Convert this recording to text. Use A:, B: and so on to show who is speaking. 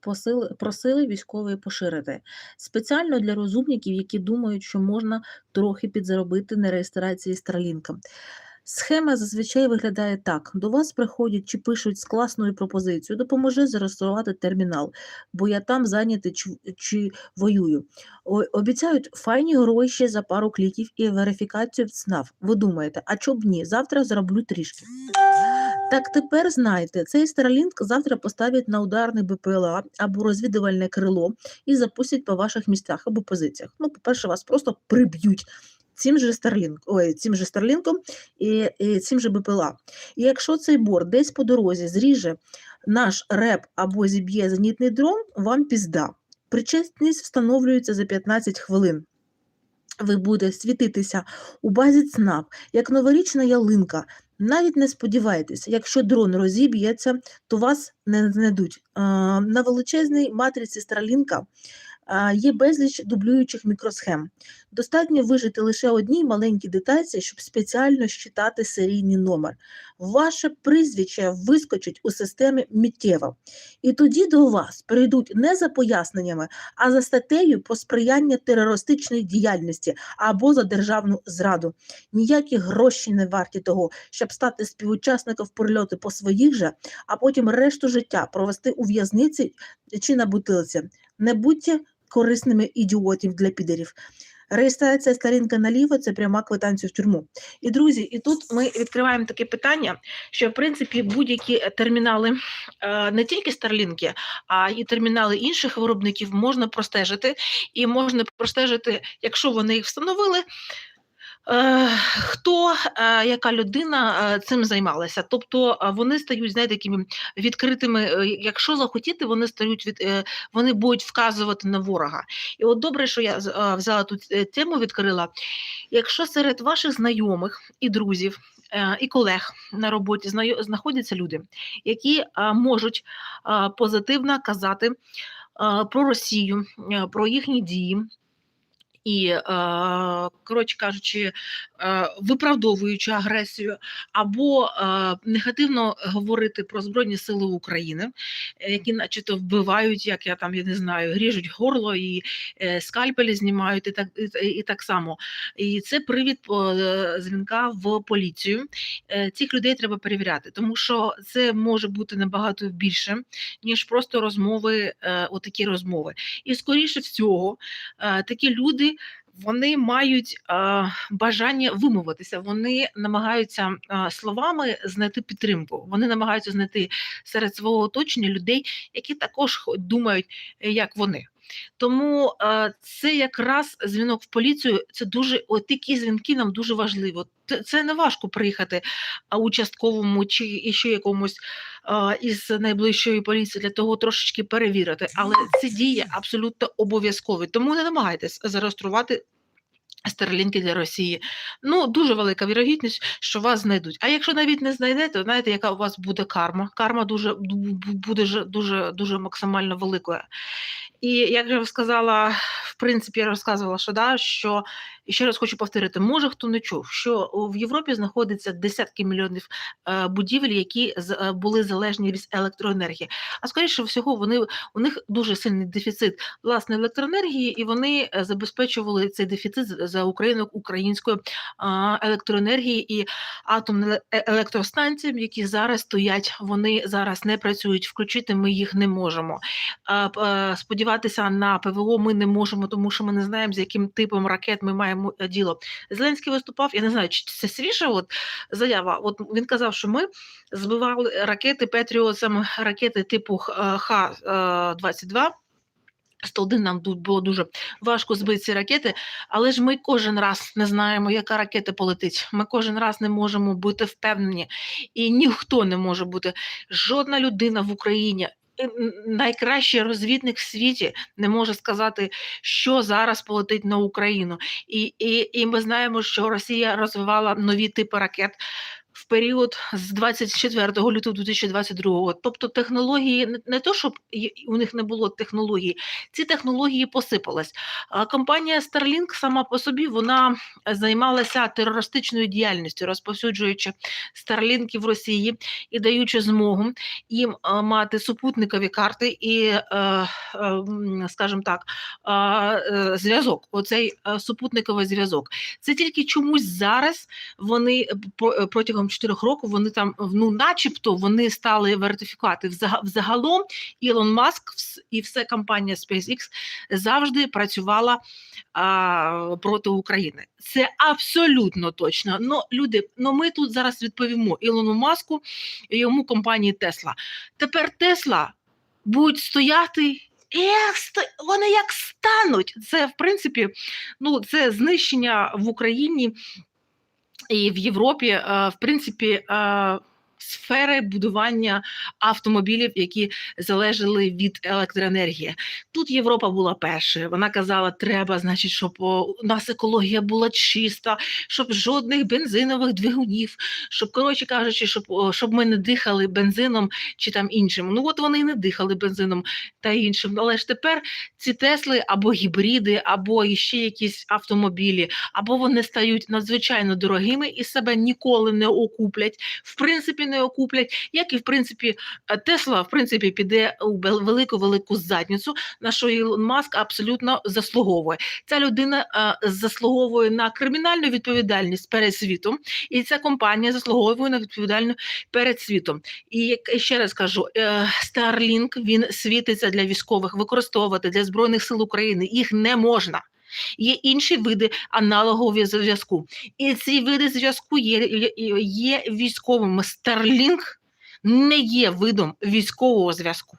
A: посили, просили військові поширити. Спеціально для розумників, які думають, що можна трохи підзаробити на реєстрації Starlink. Схема зазвичай виглядає так: до вас приходять чи пишуть з класною пропозицією, допоможи зареєструвати термінал, бо я там зайнятий чи, чи воюю. Обіцяють файні гроші за пару кліків і верифікацію в ЦНАВ. Ви думаєте, а чоб ні? Завтра зароблю трішки. Так тепер знайте, цей Starlink завтра поставлять на ударне БПЛА або розвідувальне крило і запустять по ваших місцях або позиціях. Ну, по-перше, вас просто приб'ють цим же Starlink, ой, цим же Starlink і, і цим же БПЛА. І якщо цей борт десь по дорозі зріже наш реп або зіб'є зенітний дрон, вам пізда. Причетність встановлюється за 15 хвилин. Ви будете світитися у базі ЦНАП, як новорічна ялинка. Навіть не сподівайтеся, якщо дрон розіб'ється, то вас не знайдуть. На величезній матриці Starlink а, є безліч дублюючих мікросхем. Достатньо вижити лише одній маленькій детальці, щоб спеціально щитати серійний номер. Ваше прізвище вискочить у системі миттєво. І тоді до вас прийдуть не за поясненнями, а за статтею про сприяння терористичної діяльності або за державну зраду. Ніякі гроші не варті того, щоб стати співучасником прильоту по своїх же, а потім решту життя провести у в'язниці чи на бутилці. Не будьте корисними ідіотів для підерів. Реєстрація сторінка наліво це пряма квитанція в тюрму. І друзі, і тут ми відкриваємо таке питання, що в принципі будь-які термінали, е, не тільки старлінки, а й термінали інших виробників можна простежити, і можна простежити, якщо вони їх встановили. Е, Хто, е, яка людина е, цим займалася? Тобто вони стають знаєте, такими відкритими. Якщо захотіти, вони стають від вони будуть вказувати на ворога. І от добре, що я взяла тут тему, відкрила. Якщо серед ваших знайомих і друзів і колег на роботі знаходяться люди, які можуть позитивно казати про Росію, про їхні дії. І, коротше кажучи, виправдовуючи агресію, або негативно говорити про Збройні Сили України, е, які начебто вбивають, як я там я не знаю, ріжуть горло і е, скальпелі знімають, і так і, і так само. І це привід е, дзвінка в поліцію. Цих людей треба перевіряти, тому що це може бути набагато більше, ніж просто розмови, отакі розмови. І скоріше всього, такі люди. Вони мають бажання вимовитися, вони намагаються словами знайти підтримку. Вони намагаються знайти серед свого оточення людей, які також думають, е, як вони. Тому е, це якраз дзвінок в поліцію. Це дуже от такі дзвінки нам дуже важливо. Це, не важко приїхати а, участковому чи іще якомусь а, із найближчої поліції для того трошечки перевірити. Але це діє абсолютно обов'язково. Тому не намагайтесь зареєструвати. Старлінки для Росії. Ну, дуже велика вірогідність, що вас знайдуть. А якщо навіть не знайдете, знаєте, яка у вас буде карма? Карма дуже бу- бу- буде дуже дуже максимально великою. І як вже сказала, принципі, я розказувала, що да, що ще раз хочу повторити, може хто не чув, що в Європі знаходиться десятки мільйонів е, будівель, які з- е, були залежні від електроенергії. А скоріше всього, вони у них дуже сильний дефіцит власної електроенергії, і вони е, забезпечували цей дефіцит за Україною української електроенергії і атомним електростанціям, які зараз стоять, вони зараз не працюють. Включити ми їх не можемо. Сподіватися на ПВО ми не можемо, тому що ми не знаємо, з яким типом ракет ми маємо е, діло. Зеленський виступав. Я не знаю, чи це свіжа от заява. От він казав, що ми збивали ракети Петріосом, ракети типу Х-22. 101 нам тут було дуже важко збити ці ракети, але ж ми кожен раз не знаємо, яка ракета полетить. Ми кожен раз не можемо бути впевнені, і ніхто не може бути. Жодна людина в Україні. Найкращий розвідник в світі не може сказати, що зараз полетить на Україну. І, і, і ми знаємо, що Росія розвивала нові типи ракет. Період з 24 лютого 2022. Тобто технології не, то, щоб у них не було технології, ці технології посипались. Компанія Starlink сама по собі вона займалася терористичною діяльністю, розповсюджуючи Starlink в Росії і даючи змогу їм е, мати супутникові карти і, е, е, скажімо так, зв'язок. Оцей супутниковий зв'язок. Це тільки чомусь зараз вони протягом 4 років вони там, ну, начебто, вони стали вертифікувати. Взага- Взагалом Ілон Маск і вся компанія SpaceX завжди працювала а, проти України. Це абсолютно точно. Ну, люди, ну ми тут зараз відповімо Ілону Маску і йому компанії Тесла. Тепер Тесла будуть стояти. І вони як стануть, це в принципі, ну це знищення в Україні і в Європі, е, в принципі, е, сфери будування автомобілів, які залежали від електроенергії. Тут Європа була першою. Вона казала, треба, значить, щоб у нас екологія була чиста, щоб жодних бензинових двигунів, щоб, коротше кажучи, щоб, щоб ми не дихали бензином чи там іншим. Ну от вони і не дихали бензином та іншим. Але ж тепер ці Тесли або гібриди, або ще якісь автомобілі, або вони стають надзвичайно дорогими і себе ніколи не окуплять. В принципі, не окуплять, як і в принципі е, Тесла, в принципі, піде у велику велику задницю, на що Ілон Маск абсолютно заслуговує. Ця людина е, заслуговує на кримінальну відповідальність перед світом, і ця компанія заслуговує на відповідальну перед світом. І як ще раз кажу, е, Starlink він світиться для військових, використовувати для збройних сил України. Їх не можна. Є інші види аналогового зв'язку. І ці види зв'язку є, є, військовими. Starlink не є видом військового зв'язку.